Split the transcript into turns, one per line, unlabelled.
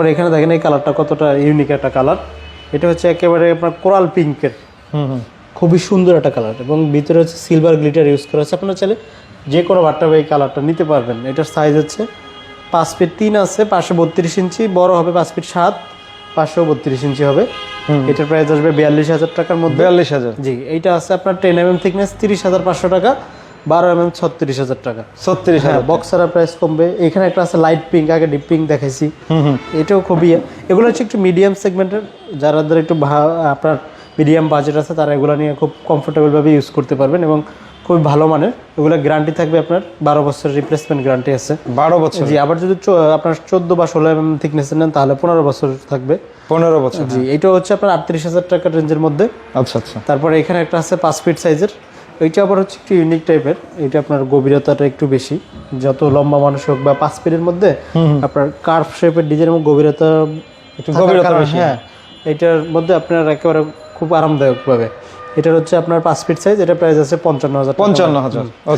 তারপরে এখানে দেখেন এই কালারটা কতটা ইউনিক একটা কালার এটা হচ্ছে একেবারে আপনার কোরাল পিঙ্কের
হুম
খুবই সুন্দর একটা কালার এবং ভিতরে হচ্ছে সিলভার গ্লিটার ইউজ করা আছে। আপনার চাইলে যে কোনো বাট্টাবে এই কালারটা নিতে পারবেন। এটার সাইজ হচ্ছে পাঁচ ফিট তিন আছে পাঁচশো বত্রিশ ইঞ্চি। বড় হবে পাঁচ ফিট সাত পাঁচশো বত্রিশ ইঞ্চি হবে। এটার প্রাইস আসবে বিয়াল্লিশ হাজার টাকার মধ্যে।
বিয়াল্লিশ হাজার।
জি এইটা আছে আপনার টেন এম এম থিকনেস তিরিশ হাজার পাঁচশো টাকা। বারো এম এম ছত্রিশ হাজার টাকা।
ছত্রিশ
হ্যাঁ
হাজার
বক্সারের প্রাইস কমবে। এখানে একটা আছে লাইট পিঙ্ক আগে ডিপ পিঙ্ক দেখাইছি।
হুম
এটাও খুবই এগুলো হচ্ছে একটু মিডিয়াম সেগমেন্টের যারাদের একটু আপনার মিডিয়াম বাজেট আছে তারা এগুলো নিয়ে খুব কমফোর্টেবলভাবে ইউজ করতে পারবেন এবং খুবই ভালো মানের। এগুলো গ্যারান্টি থাকবে আপনার বারো বছরের রিপ্লেসমেন্ট গ্যারান্টি আছে।
বারো বছর
জি আবার যদি আপনার চোদ্দ বা ষোলো এম থিকনেসের নেন তাহলে পনেরো বছর থাকবে।
পনেরো বছর
জি এটা হচ্ছে আপনার আটত্রিশ হাজার টাকার রেঞ্জের মধ্যে।
আচ্ছা আচ্ছা।
তারপরে এখানে একটা আছে পাঁচ ফিট সাইজের এইটা আবার হচ্ছে একটু ইউনিক টাইপের এটা আপনার গভীরতাটা একটু বেশি। যত লম্বা মানুষ হোক বা পাঁচ ফিটের মধ্যে আপনার কার্ভ শেপের ডিজাইন এবং গভীরতা
একটু গভীরতা বেশি।
হ্যাঁ এটার মধ্যে আপনার একেবারে খুব আরামদায়ক পাবে এটার হচ্ছে আপনার পাঁচ ফিট সাইজ এটা প্রাইস আছে পঞ্চান্ন হাজার
পঞ্চান্ন হাজার